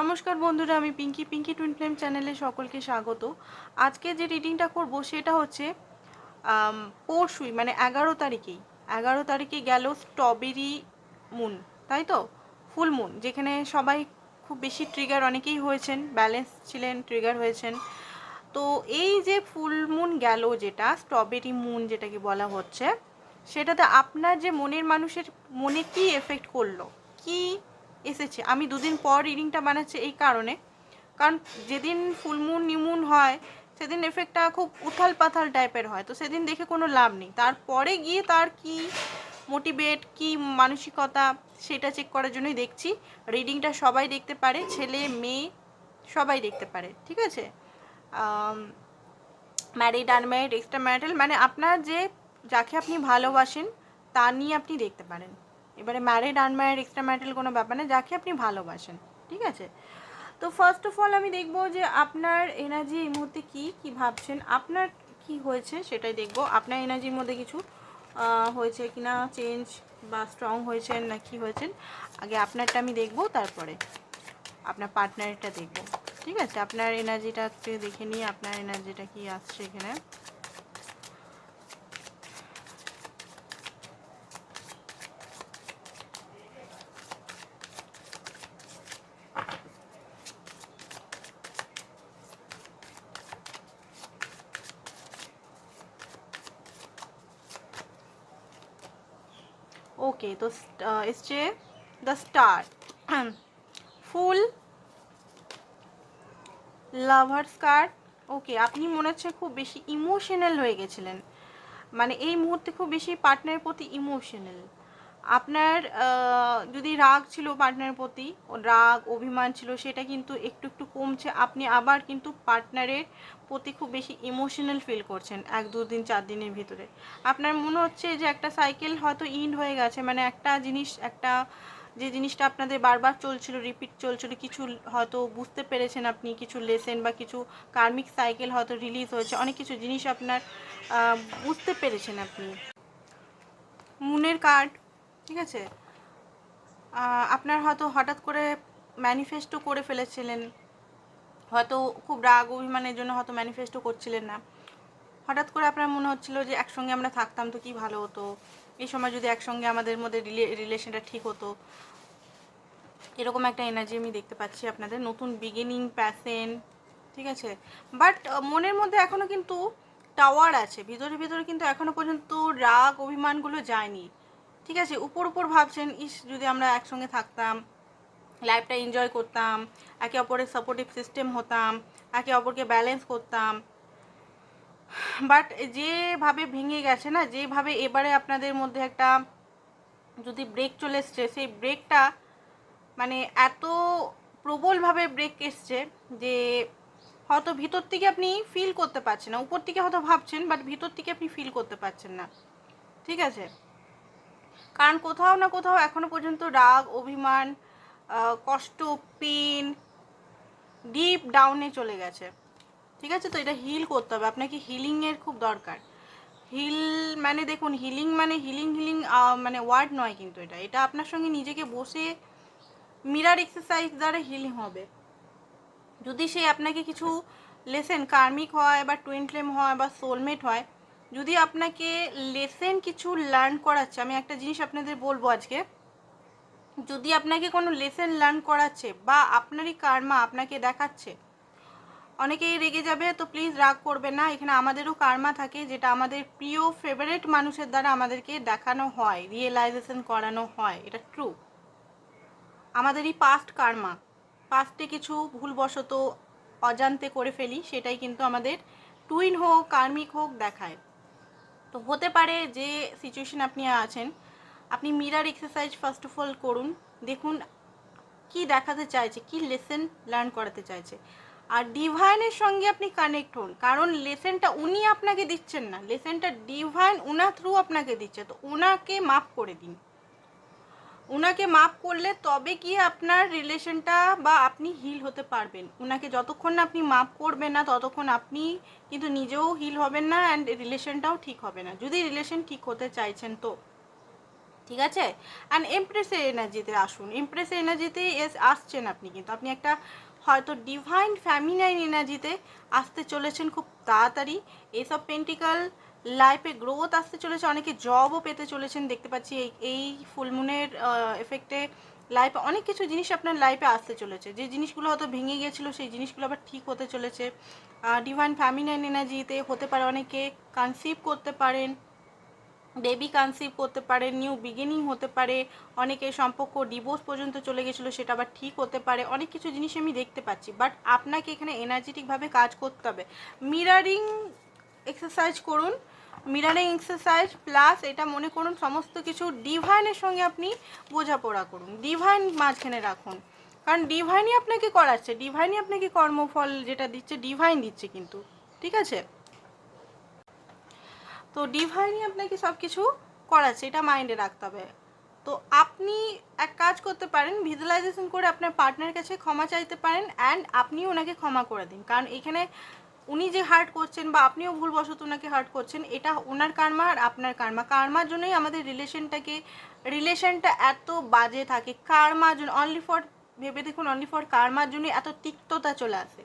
নমস্কার বন্ধুরা, আমি পিঙ্কি পিঙ্কি টুইন ফ্লেম চ্যানেলে সকলকে স্বাগত। আজকে যে রিডিংটা করব সেটা হচ্ছে পরশুই মানে এগারো তারিখেই। এগারো তারিখে গেল স্ট্রবেরি মুন তাই তো? ফুল মুন যেখানে সবাই খুব বেশি ট্রিগার অনেকেই হয়েছেন ব্যালেন্স ছিলেন ট্রিগার হয়েছেন। তো এই যে ফুল মুন গেল যেটা স্ট্রবেরি মুন যেটাকে বলা হচ্ছে, সেটাতে আপনার যে মনের মানুষের মনে কি এফেক্ট করল? কি এসেছে। আমি দুদিন পর রিডিংটা বানাচ্ছি এই কারণে। কারণ যেদিন ফুল মুন নিউ মুন হয়, সেদিন এফেক্টটা খুব উথাল পাথাল টাইপের হয়। তো সেদিন দেখে কোনো লাভ নেই। তারপরে গিয়ে তার কি মোটিভেট কি মানসিকতা, সেটা চেক করার জন্যই দেখছি। রিডিংটা সবাই দেখতে পারে, ছেলে, মেয়ে, সবাই দেখতে পারে। ঠিক আছে? ম্যারিড আনম্যারিড এক্সট্রা ম্যারিটাল মানে আপনার যে, যাকে আপনি ভালোবাসেন, তা নিয়ে আপনি দেখতে পারেন। এবারে ম্যারিড আনম্যারিড এক্সট্রা ম্যারিটাল কোনো ব্যাপার না, যাকে আপনি ভালোবাসেন, ঠিক আছে? তো ফার্স্ট অফ অল আমি দেখব যে আপনার এনার্জি এই মুহূর্তে কী কী ভাবছেন, আপনার কি হয়েছে সেটাই দেখব। আপনার এনার্জির মধ্যে কিছু হয়েছে কি না চেঞ্জ বা স্ট্রং হয়েছেন না কি হয়েছেন, আগে আপনারটা আমি দেখব, তারপরে আপনার পার্টনারটা দেখব, ঠিক আছে? আপনার এনার্জিটা একটু দেখে নিই, আপনার এনার্জিটা কি আসছে এখানে ওকে তো এসছে the star fool lovers card okay আপনি মনে হচ্ছে খুব বেশি ইমোশনাল হয়ে গেছিলেন। মানে এই মুহূর্তে খুব বেশি পার্টনারের প্রতি ইমোশনাল আপনার যদি রাগ ছিল পার্টনারের প্রতি, রাগ, অভিমান ছিল, সেটা কিন্তু একটু একটু কমছে। আপনি আবার কিন্তু পার্টনারের প্রতি খুব বেশি ইমোশনাল ফিল করছেন এক, দু দিন, চার দিনের ভিতরে। আপনার মনে হচ্ছে যে একটা সাইকেল হয়তো ইন্ড হয়ে গেছে মানে একটা জিনিস, একটা যে জিনিসটা আপনাদের বারবার চলছিল রিপিট চলছিল, কিছু হয়তো বুঝতে পেরেছেন আপনি, কিছু লেসেন বা কিছু কার্মিক সাইকেল হয়তো রিলিজ হয়েছে, অনেক কিছু জিনিস আপনার বুঝতে পেরেছেন আপনি। মুনের কার্ড ঠিক আছে? আপনার হয়তো হঠাৎ করে ম্যানিফেস্টো করে ফেলেছিলেন। হয়তো খুব রাগ, অভিমানের জন্য হয়তো ম্যানিফেস্টো করছিলেন না। হঠাৎ করে আপনার মনে হচ্ছিল যে একসঙ্গে আমরা থাকতাম তো কি ভালো হতো? এই সময় যদি একসঙ্গে আমাদের মধ্যে রিলেশনটা ঠিক হতো। এরকম একটা এনার্জি আমি দেখতে পাচ্ছি আপনাদের। নতুন বিগিনিং প্যাসেন ঠিক আছে? বাট মনের মধ্যে এখনও কিন্তু টাওয়ার আছে। ভিতরে ভিতরে কিন্তু এখনও পর্যন্ত রাগ, অভিমানগুলো যায়নি। ঠিক আছে? উপর উপর ভাবছেন, ইস, যদি আমরা একসঙ্গে থাকতাম লাইফটা এনজয় করতাম, একে অপরের সাপোর্টিভ সিস্টেম হতাম, একে অপরকে ব্যালেন্স করতাম। বাট যেভাবে ভেঙে গেছে না, যেভাবে এবারে আপনাদের মধ্যে একটা যদি ব্রেক চলে এসছে, সেই ব্রেকটা মানে এত প্রবলভাবে ব্রেক এসছে যে হয়তো ভিতর থেকে আপনি ফিল করতে পারছেন না। উপর থেকে হয়তো ভাবছেন বাট ভিতর থেকে আপনি ফিল করতে পারছেন না। ঠিক আছে? কারণ কোথাও না কোথাও এখনও পর্যন্ত রাগ, অভিমান কষ্ট পেন ডিপ ডাউনে চলে গেছে। ঠিক আছে? তো এটা হিল করতে হবে। আপনাকে হিলিংয়ের খুব দরকার। হিল মানে দেখুন হিলিং মানে হিলিং হিলিং মানে ওয়ার্ড নয় কিন্তু এটা। এটা আপনার সঙ্গে নিজেকে বসে মিরার এক্সারসাইজ দ্বারা হিলিং হবে। যদি সে আপনাকে কিছু লেসেন কার্মিক হয় বা টুইন ফ্লেম হয় বা সোলমেট হয় যদি আপনাকে লেসেন কিছু লার্ন করাচ্ছে, আমি একটা জিনিস আপনাদের বলব আজকে। যদি আপনাকে কোনো লেসেন লার্ন করাচ্ছে বা আপনারই কার্মা আপনাকে দেখাচ্ছে, অনেকেই রেগে যাবে, তো প্লিজ রাগ করবে না। এখানে আমাদেরও কার্মা থাকে, যেটা আমাদের প্রিয় ফেভারেট মানুষের দ্বারা আমাদেরকে দেখানো হয় রিয়েলাইজেশন করানো হয়, এটা ট্রু আমাদেরই পাস্ট কার্মা পাস্টে কিছু ভুলবশত অজান্তে করে ফেলি, সেটাই কিন্তু আমাদের টুইন হোক কার্মিক হোক দেখায়। তো হতে পারে যে সিচুয়েশন আপনি আছেন, আপনি mirror exercise first of all করুন, দেখুন কি দেখাতে চাইছে, কি লেসেন লার্ন করাতে চাইছে। আর ডিভাইনের সঙ্গে আপনি কানেক্ট হন, কারণ লেসেনটা উনি আপনাকে দিচ্ছেন না লেসেনটা ডিভাইন ওনার থ্রু আপনাকে দিচ্ছে, তো ওনাকে মাফ করে দিন। ওনাকে মাফ করলে তবে কি আপনার রিলেশনটা বা আপনি হিল হতে পারবেন? ওনাকে যতক্ষণ না আপনি মাফ করবেন না, ততক্ষণ আপনি কিন্তু নিজেও হিল হবেন না অ্যান্ড রিলেশনটাও ঠিক হবে না। যদি রিলেশন ঠিক হতে চাইছেন তো। ঠিক আছে? অ্যান্ড এমপ্রেসের এনার্জিতে আসুন। এমপ্রেসের এনার্জিতে এস, আসছেন আপনি কিন্তু। আপনি একটা হয়তো ডিভাইন ফ্যামিনাইন এনার্জিতে আসতে চলেছেন খুব তাড়াতাড়ি। এসব পেন্টিক্যাল লাইফে গ্রোথ আসতে চলেছে, অনেকে জবও পেতে চলেছেন, দেখতে পাচ্ছি এই এই ফুলমুনের এফেক্টে লাইফে অনেক কিছু জিনিস আপনার লাইফে আসতে চলেছে। যে জিনিসগুলো হয়তো ভেঙে গিয়েছিল সেই জিনিসগুলো আবার ঠিক হতে চলেছে। ডিভাইন ফ্যামিনাইন এনার্জিতে হতে পারে, অনেকে কনসিভ করতে পারেন বেবি কনসিভ করতে পারে নিউ বিগিনিং হতে পারে, অনেকের সম্পর্ক ডিভোর্স পর্যন্ত চলে গেছিল, সেটা আবার ঠিক হতে পারে, অনেক কিছু জিনিস আমি দেখতে পাচ্ছি। বাট আপনাকে এখানে এনার্জেটিকভাবে কাজ করতে হবে। মিরারিং এক্সারসাইজ করুন মিরারিং এক্সারসাইজ প্লাস এটা মনে করুন, সমস্ত কিছু ডিভাইনের সঙ্গে আপনি বোঝাপড়া করুন। ডিভাইন মাঝখানে রাখুন। কারণ ডিভাইনই আপনাকে করাচ্ছে ডিভাইনই আপনাকে কর্মফল যেটা দিচ্ছে ডিভাইন দিচ্ছে কিন্তু। ঠিক আছে? তো ডিভাইনই আপনাকে সব কিছু করাচ্ছে, এটা মাইন্ডে রাখতে হবে। তো আপনি এক কাজ করতে পারেন ভিজুয়ালাইজেশন করে আপনার পার্টনার কাছে ক্ষমা চাইতে পারেন অ্যান্ড আপনিও ওনাকে ক্ষমা করে দিন। কারণ এখানে উনি যে হার্ট করছেন বা আপনিও ভুলবশত ওনাকে হার্ট করছেন, এটা ওনার কার্মা আর আপনার কার্মা কার্মার জন্যই আমাদের রিলেশনটাকে রিলেশনটা এত বাজে থাকে। কার্মার জন্য অনলি ফর ভেবে দেখুন অনলি ফর কার্মার জন্যই এত তিক্ততা চলে আসে।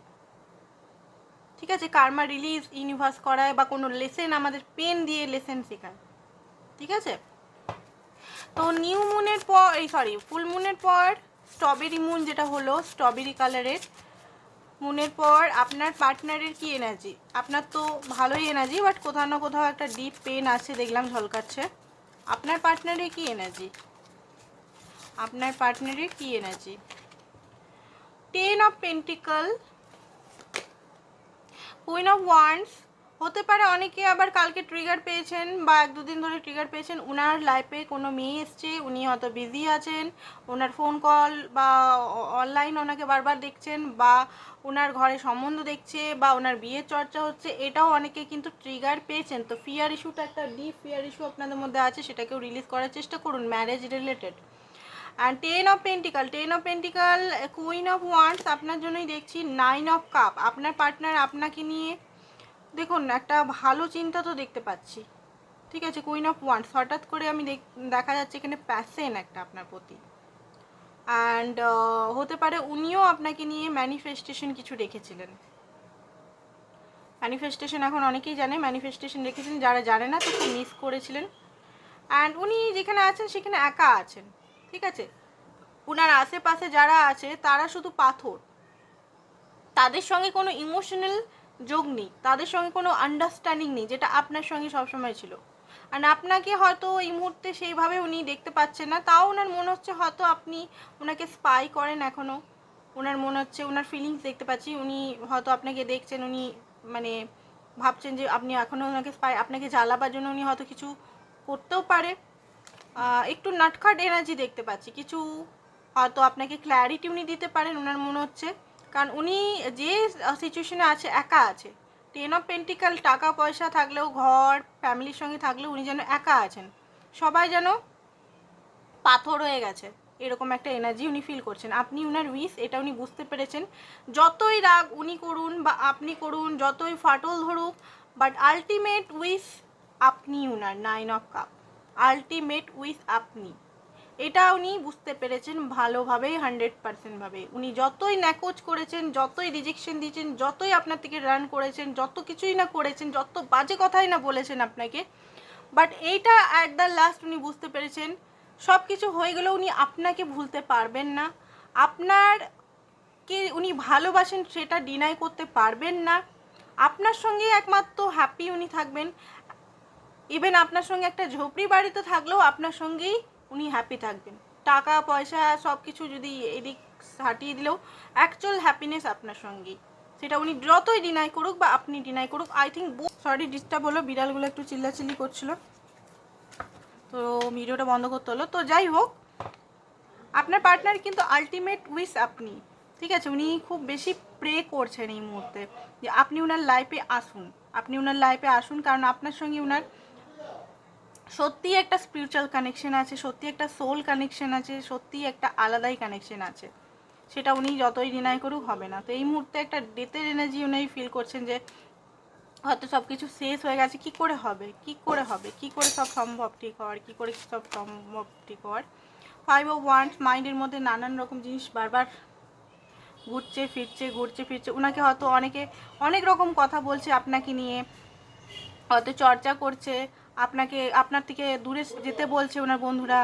ঠিক আছে? কার্মা রিলিজ ইউনিভার্স করায় বা কোনো লেসেন আমাদের পেন দিয়ে লেসেন শেখায়। ঠিক আছে? তো নিউ মুনের পর, এই সরি ফুল মুনের পর স্ট্রবেরি মুন যেটা হলো স্ট্রবেরি কালারের মুনের পর আপনার পার্টনারের কি এনার্জি আপনার তো ভালোই এনার্জি বাট কোথাও না কোথাও একটা ডিপ পেন আছে, দেখলাম ঝলকাচ্ছে। আপনার পার্টনারের কি এনার্জি আপনার পার্টনারের কি energy ten of pentacle queen of wands হতে পারে অনেকে আবার কালকে ট্রিগার পেয়েছেন বা এক দুদিন ধরে ট্রিগার পেয়েছেন ওনার লাইফে কোনো মেয়ে এসছে, উনি হয়তো বিজি আছেন ওনার ফোন কল বা অনলাইন ওনাকে বারবার দেখছেন বা ওনার ঘরে সম্বন্ধ দেখছে বা ওনার বিয়ের চর্চা হচ্ছে, এটাও অনেকে কিন্তু ট্রিগার পেয়েছেন। তো ফিয়ার ইস্যুটা একটা ডিপ ফিয়ার ইস্যু আপনাদের মধ্যে আছে, সেটাকেও রিলিজ করার চেষ্টা করুন marriage related and ten of pentacle ten of pentacle queen of wands আপনার জন্যই দেখছি নাইন অফ কাপ আপনার পার্টনার আপনাকে নিয়ে দেখুন, একটা ভালো চিন্তা তো দেখতে পাচ্ছি। ঠিক আছে কুইন অফ ওয়ান্স হঠাৎ করে আমি দেখা যাচ্ছে এখানে প্যাসেন একটা আপনার প্রতি। অ্যান্ড হতে পারে উনিও আপনাকে নিয়ে ম্যানিফেস্টেশন কিছু রেখেছিলেন। ম্যানিফেস্টেশন এখন অনেকেই জানে ম্যানিফেস্টেশন রেখেছেন, যারা জানে না তো মিস করেছিলেন। অ্যান্ড উনি যেখানে আছেন, সেখানে একা আছেন। ঠিক আছে? ওনার আশেপাশে যারা আছে, তারা শুধু পাথর। তাদের সঙ্গে কোনো ইমোশনাল যোগ নেই। তাদের সঙ্গে কোনো আন্ডারস্ট্যান্ডিং নেই, যেটা আপনার সঙ্গে সবসময় ছিল। আর আপনাকে হয়তো এই মুহূর্তে সেইভাবে উনি দেখতে পাচ্ছেন না, তাও ওনার মনে হচ্ছে হয়তো আপনি ওনাকে স্পাই করেন এখনও ওনার মনে হচ্ছে, ওনার ফিলিংস দেখতে পাচ্ছি, উনি হয়তো আপনাকে দেখছেন, উনি মানে ভাবছেন যে আপনি এখনও ওনাকে স্পাই আপনাকে জ্বালাবার জন্য উনি হয়তো কিছু করতেও পারে। একটু নাটখাট এনার্জি দেখতে পাচ্ছি। কিছু হয়তো আপনাকে ক্ল্যারিটি উনি দিতে পারেন, ওনার মনে হচ্ছে। কারণ উনি যে সিচুয়েশনে আছে, একা আছে। টেন অফ পেন্টিক্যাল টাকা পয়সা থাকলেও, ঘর ফ্যামিলির সঙ্গে থাকলেও উনি যেন একা আছেন। সবাই যেন পাথর হয়ে গেছে। এরকম একটা এনার্জি উনি ফিল করছেন। আপনি উনার উইস এটা উনি বুঝতে পেরেছেন। যতই রাগ উনি করুন বা আপনি করুন, যতই ফাটল ধরুক বাট আলটিমেট উইস আপনি উনার nine of cup ultimate wish আপনি। এটা উনি বুঝতে পেরেছেন ভালোভাবেই হান্ড্রেড পার্সেন্টভাবে উনি যতই ন্যাকোচ করেছেন, যতই রিজেকশন দিয়েছেন, যতই আপনার থেকে রান করেছেন, যত কিছুই না করেছেন, যত বাজে কথাই না বলেছেন আপনাকে বাট এইটা অ্যাট দ্য লাস্ট উনি বুঝতে পেরেছেন। সব কিছু হয়ে গেলেও উনি আপনাকে ভুলতে পারবেন না। আপনার কে উনি ভালোবাসেন সেটা ডিনাই করতে পারবেন না। আপনার সঙ্গে একমাত্র হ্যাপি উনি থাকবেন। ইভেন আপনার সঙ্গে একটা ঝোপড়ি বাড়িতে থাকলেও আপনার সঙ্গেই উনি হ্যাপি থাকবেন। টাকা, পয়সা সব কিছু যদি এদিক হাঁটিয়ে দিলেও অ্যাকচুয়াল হ্যাপিনেস আপনার সঙ্গেই। সেটা উনি যতই ডিনাই করুক বা আপনি ডিনাই করুক আই থিঙ্ক সরি ডিস্টার্ব হলো, বিড়ালগুলো একটু চিল্লাচিল্লি করছিল। তো ভিডিওটা বন্ধ করতে হলো। তো যাই হোক, আপনার পার্টনার কিন্তু আলটিমেট উইস আপনি। ঠিক আছে, উনি খুব বেশি প্রে করছেন এই মুহূর্তে যে আপনি ওনার লাইফে আসুন। আপনি ওনার লাইফে আসুন, কারণ আপনার সঙ্গে ওনার সত্যি একটা স্পিরিচুয়াল কানেকশন আছে, সত্যি একটা সোল কানেকশন আছে, সত্যি একটা আলাদাই কানেকশন আছে। সেটা উনি যতই ডিনাই করুক হবে না। তো এই মুহূর্তে একটা ডেথের এনার্জি উনি ফিল করছেন যে, হয়তো সব কিছু শেষ হয়ে গেছে, কি করে হবে? কি করে হবে? কি করে সব সম্ভব ঠিক হওয়ার? কী করে সব সম্ভব ঠিক হওয়ার? ফাইভ ও ওয়ান্স মাইন্ডের মধ্যে নানান রকম জিনিস বারবার ঘুরছে, ফিরছে ঘুরছে, ফিরছে। ওনাকে হয়তো অনেকে অনেক রকম কথা বলছে আপনাকে নিয়ে। হয়তো চর্চা করছে। আপনাকে, আপনার থেকে দূরে যেতে বলছে ওনার বন্ধুরা।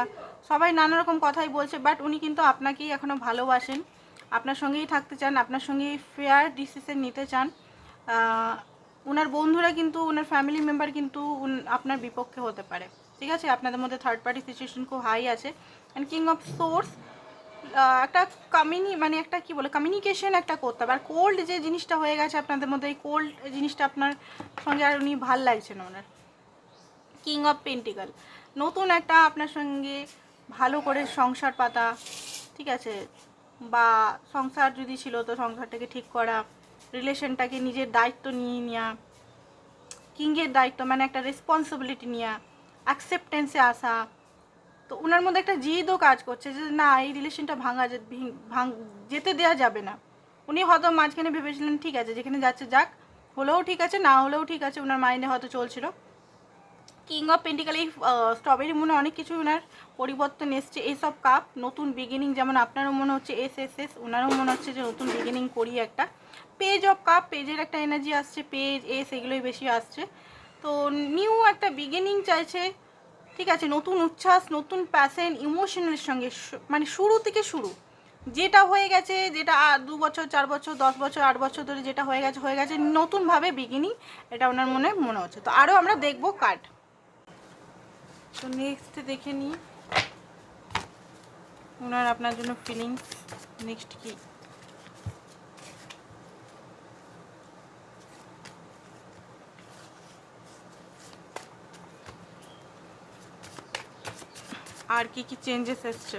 সবাই নানা রকম কথাই বলছে বাট উনি কিন্তু আপনাকেই এখনও ভালোবাসেন। আপনার সঙ্গেই থাকতে চান, আপনার সঙ্গেই ফেয়ার ডিসিশন নিতে চান। ওনার বন্ধুরা কিন্তু ওনার ফ্যামিলি মেম্বার কিন্তু আপনার বিপক্ষে হতে পারে। ঠিক আছে? আপনাদের মধ্যে থার্ড পার্টি সিচুয়েশন খুব হাই আছে। অ্যান্ড কিং অফ সোর্স একটা কমিউনি মানে একটা কি বলে কমিউনিকেশন একটা করতে হবে। আর কোল্ড যে জিনিসটা হয়ে গেছে আপনাদের মধ্যে, এই কোল্ড জিনিসটা আপনার সঙ্গে আর উনি ভালো লাগছে না ওনার। কিং অফ পেন্টিকাল নতুন একটা আপনার সঙ্গে ভালো করে সংসার পাতা, ঠিক আছে? বা সংসার যদি ছিল তো সংসারটাকে ঠিক করা রিলেশনটাকে নিজের দায়িত্ব নিয়ে নেওয়া কিংয়ের দায়িত্ব মানে একটা রেসপন্সিবিলিটি নেওয়া অ্যাকসেপ্টেন্সে আসা। তো ওনার মধ্যে একটা জিদও কাজ করছে যে, না, এই রিলেশনটা ভাঙা ভাঙ, যেতে দেওয়া যাবে না। উনি হয়তো মাঝখানে ভেবেছিলেন, ঠিক আছে, যেখানে যাচ্ছে যাক, হলেও ঠিক আছে, না হলেও ঠিক আছে। ওনার মাইন্ডে হয়তো চলছিল। কিং অফ পেন্টিকাল এই স্ট্রবেরি মনে অনেক কিছু ওনার পরিবর্তন এসছে। এইসব কাপ নতুন বিগিনিং যেমন আপনারও মনে হচ্ছে এস এস এস ওনারও মনে হচ্ছে যে নতুন বিগিনিং করি একটা। পেজ অফ কাপ পেজের একটা এনার্জি আসছে পেজ এস এগুলোই বেশি আসছে। তো নিউ একটা বিগিনিং চাইছে, ঠিক আছে, নতুন উচ্ছ্বাস, নতুন প্যাশন ইমোশনের সঙ্গে মানে শুরু থেকে শুরু। যেটা হয়ে গেছে, যেটা দু বছর, চার বছর, দশ বছর, আট বছর ধরে যেটা হয়ে গেছে হয়ে গেছে, নতুনভাবে বিগিনিং এটা ওনার মনে মনে হচ্ছে। তো আরও আমরা দেখব কার্ড তো নেক্সট দেখে নিই। ওনার আপনার জন্য ফিলিংস নেক্সট কি? আর কি কি চেঞ্জেস এসছে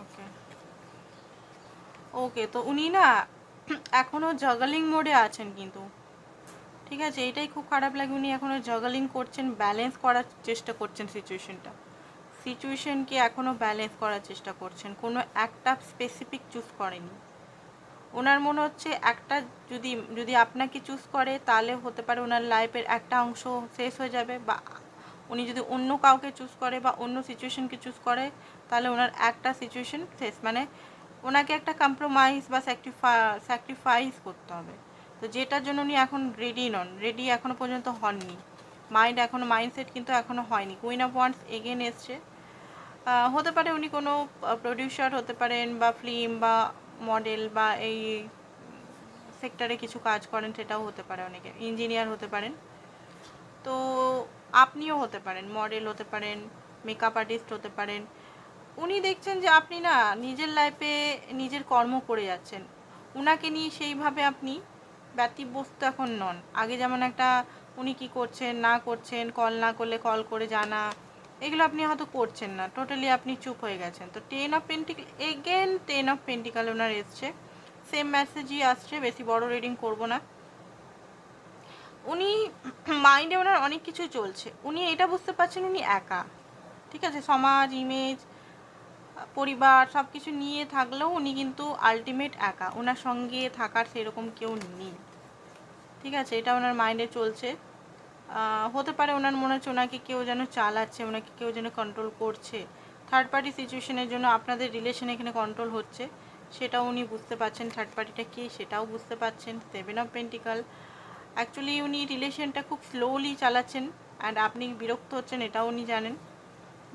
ওকে ওকে, তো উনি না এখনও জগালিং মোডে আছেন কিন্তু। ঠিক আছে, এটাই খুব খারাপ লাগে, উনি এখনও জগালিং করছেন ব্যালেন্স করার চেষ্টা করছেন সিচুয়েশনটা সিচুয়েশনকে এখনও ব্যালেন্স করার চেষ্টা করছেন, কোনো একটা স্পেসিফিক চুজ করেনি। ওনার মনে হচ্ছে একটা যদি যদি আপনাকে চুজ করে, তাহলে হতে পারে ওনার লাইফের একটা অংশ শেষ হয়ে যাবে, বা উনি যদি অন্য কাউকে চুজ করে বা অন্য সিচুয়েশনকে চুজ করে, তাহলে ওনার একটা সিচুয়েশন শেষ মানে ওনাকে একটা কম্প্রোমাইজ বা স্যাক্রিফাইস করতে হবে। তো যেটার জন্য উনি এখন রেডি নন রেডি এখনও পর্যন্ত হননি। মাইন্ড এখনও মাইন্ডসেট কিন্তু এখনও হয়নি। কুইন অফ ওয়ান্স এগেন এসছে। হতে পারে উনি কোনো প্রডিউসার হতে পারেন বা ফিল্ম বা মডেল বা এই সেক্টরে কিছু কাজ করেন, সেটাও হতে পারে অনেকে। ইঞ্জিনিয়ার হতে পারেন। তো আপনিও হতে পারেন মডেল হতে পারেন মেকআপ আর্টিস্ট হতে পারেন। উনি দেখছেন যে আপনি না নিজের লাইফে নিজের কর্ম করে যাচ্ছেন। উনাকে নিয়ে সেইভাবে আপনি ব্যতিব্যস্ত এখন নন। আগে যেমন একটা উনি কি করছেন, না করছেন কল না করলে কল করে জানা, এগুলো আপনি হয়তো করছেন না। টোটালি আপনি চুপ হয়ে গেছেন। তো ten of pentacle again ten of pentacle ওনার এসছে। সেম মেসেজই আসছে, বেশি বড় রিডিং করব না। উনি মাইন্ডে ওনার অনেক কিছু চলছে। উনি এটা বুঝতে পারছেন উনি একা। ঠিক আছে? সমাজ ইমেজ পরিবার সব কিছু নিয়ে থাকলেও উনি কিন্তু আলটিমেট একা। ওনার সঙ্গে থাকার সেরকম কেউ নেই। ঠিক আছে? এটা ওনার মাইন্ডে চলছে। হতে পারে ওনার মনে হচ্ছে ওনাকে কেউ যেন চালাচ্ছে, ওনাকে কেউ যেন কন্ট্রোল করছে। থার্ড পার্টি সিচুয়েশনের জন্য আপনাদের রিলেশন এখানে কন্ট্রোল হচ্ছে। সেটাও উনি বুঝতে পারছেন। থার্ড পার্টিটা কী সেটাও বুঝতে পারছেন। সেভেন অফ পেন্টিকাল অ্যাকচুয়ালি উনি রিলেশনটা খুব স্লোলি চালাচ্ছেন। অ্যান্ড আপনি বিরক্ত হচ্ছেন, এটাও উনি জানেন।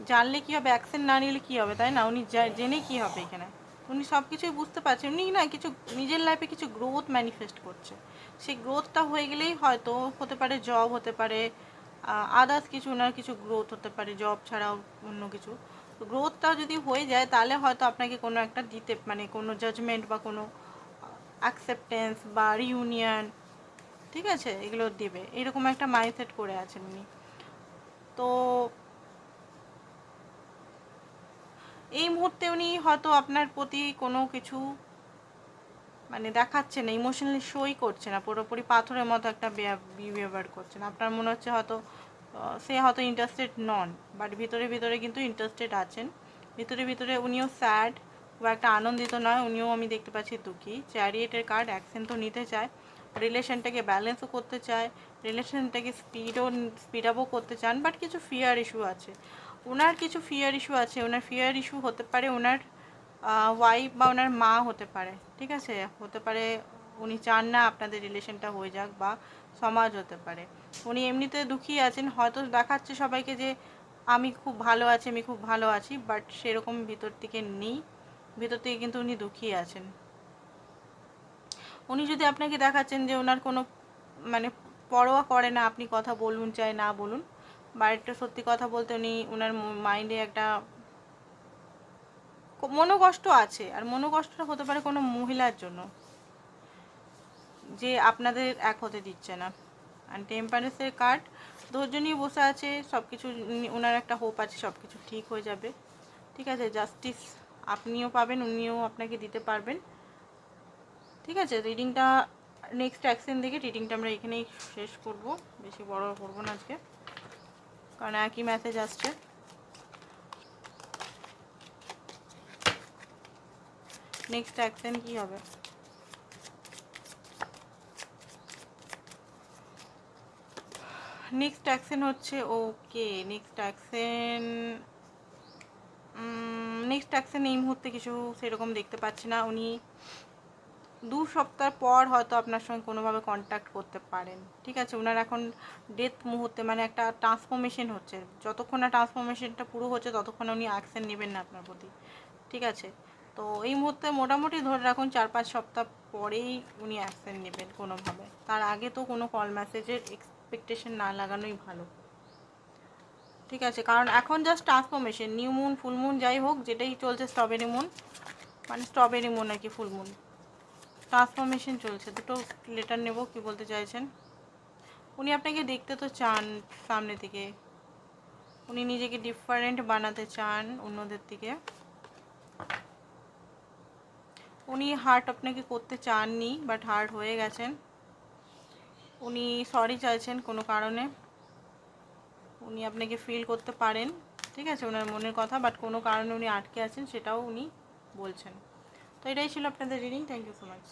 জানলে কি হবে অ্যাকশন না নিলে কি হবে, তাই না? উনি জেনে কি হবে এখানে। উনি সব কিছুই বুঝতে পারছেন। উনি না কিছু, নিজের লাইফে কিছু গ্রোথ ম্যানিফেস্ট করছে। সেই গ্রোথটা হয়ে গেলেই হয়তো হতে পারে জব হতে পারে আদার্স কিছু ওনার কিছু গ্রোথ হতে পারে জব ছাড়াও অন্য কিছু। গ্রোথটা যদি হয়ে যায়, তাহলে হয়তো আপনাকে কোনো একটা দিতে মানে কোনো জাজমেন্ট বা কোনো অ্যাকসেপ্টেন্স বা রিউনিয়ন ঠিক আছে? এগুলো দেবে। এরকম একটা মাইন্ডসেট করে আছেন উনি। তো এই মুহূর্তে উনি হয়তো আপনার প্রতি কোনো কিছু মানে দেখাচ্ছে না ইমোশনালি শোই করছে না, পুরোপুরি পাথরের মতো একটা বিহেভিয়ার করছেন। আপনার মনে হচ্ছে হয়তো সে হয়তো ইন্টারেস্টেড নন বাট ভিতরে ভিতরে কিন্তু ইন্টারেস্টেড আছেন। ভিতরে ভিতরে উনিও স্যাড বা একটা আনন্দিত নয়, উনিও আমি দেখতে পাচ্ছি দুঃখী। চ্যারিয়েটের কার্ড অ্যাকশন তো নিতে চায় রিলেশনটাকে ব্যালেন্সও করতে চায় রিলেশনটাকে স্পিডও স্পিড আপও করতে চান বাট কিছু ফিয়ার ইস্যু আছে। ওনার কিছু ফিয়ার ইস্যু আছে ওনার ফিয়ার ইস্যু হতে পারে ওনার ওয়াইফ বা ওনার মা হতে পারে, ঠিক আছে? হতে পারে উনি চান না আপনাদের রিলেশনটা হয়ে যাক বা সমাজ হতে পারে। উনি এমনিতে দুঃখী আছেন, হয়তো দেখাচ্ছে সবাইকে যে আমি খুব ভালো আছি, আমি খুব ভালো আছি বাট সেরকম ভিতর থেকে নেই। ভিতর থেকে কিন্তু উনি দুঃখী আছেন। উনি যদি আপনাকে দেখাচ্ছেন যে ওনার কোনো মানে পরোয়া করে না, আপনি কথা বলুন চাই না বলুন বা একটা সত্যি কথা বলতে উনি ওনার মাইন্ডে একটা মনোকষ্ট আছে। আর মনোকষ্টটা হতে পারে কোনো মহিলার জন্য, যে আপনাদের এক হতে দিচ্ছে না। আর টেম্পারেন্সের কার্ড ধৈর্য নিয়ে বসে আছে সব কিছু ওনার একটা হোপ আছে সব কিছু ঠিক হয়ে যাবে। ঠিক আছে জাস্টিস আপনিও পাবেন, উনিও আপনাকে দিতে পারবেন। ঠিক আছে রিডিংটা নেক্সট অ্যাকশন দেখে রিডিংটা আমরা এখানেই শেষ করব। বেশি বড় করব না আজকে। কারণ একই মেসেজ আসছে। নেক্সট অ্যাকশন কি হবে? নেক্সট অ্যাকশন হচ্ছে okay next action next action এই মুহূর্তে কিছু সেরকম দেখতে পাচ্ছি না। উনি দু সপ্তাহ পর হয়তো আপনার সঙ্গে কোনোভাবে কন্ট্যাক্ট করতে পারেন। ঠিক আছে? ওনার এখন ডেথ মুহূর্তে মানে একটা ট্রান্সফরমেশন হচ্ছে। যতক্ষণ না ট্রান্সফরমেশনটা পুরো হচ্ছে, ততক্ষণ উনি অ্যাকশন নেবেন না আপনার প্রতি। ঠিক আছে? তো এই মুহূর্তে মোটামুটি ধরে রাখুন চার পাঁচ সপ্তাহ পরেই উনি অ্যাকশন নেবেন কোনোভাবে। তার আগে তো কোনো কল মেসেজের এক্সপেকটেশন না লাগানোই ভালো। ঠিক আছে? কারণ এখন just transformation new moon full moon যাই হোক, যেটাই চলছে স্ট্রবেরি মুন মানে স্ট্রবেরি মুন আর কি ফুল মুন ট্রান্সফরমেশন চলছে। দুটো লেটার নেব, কি বলতে চাইছেন? উনি আপনাকে দেখতে তো চান সামনে থেকে। উনি নিজেকে ডিফারেন্ট বানাতে চান অন্যদের থেকে। উনি হার্ট আপনাকে করতে চাননি বাট হার্ট হয়ে গেছেন। উনি সরি চাইছেন কোনো কারণে। উনি আপনাকে ফিল করতে পারেন, ঠিক আছে? ওনার মনের কথা বাট কোনো কারণে উনি আটকে আছেন, সেটাও উনি বলছেন। তো এটাই ছিল আপনাদের reading thank you so much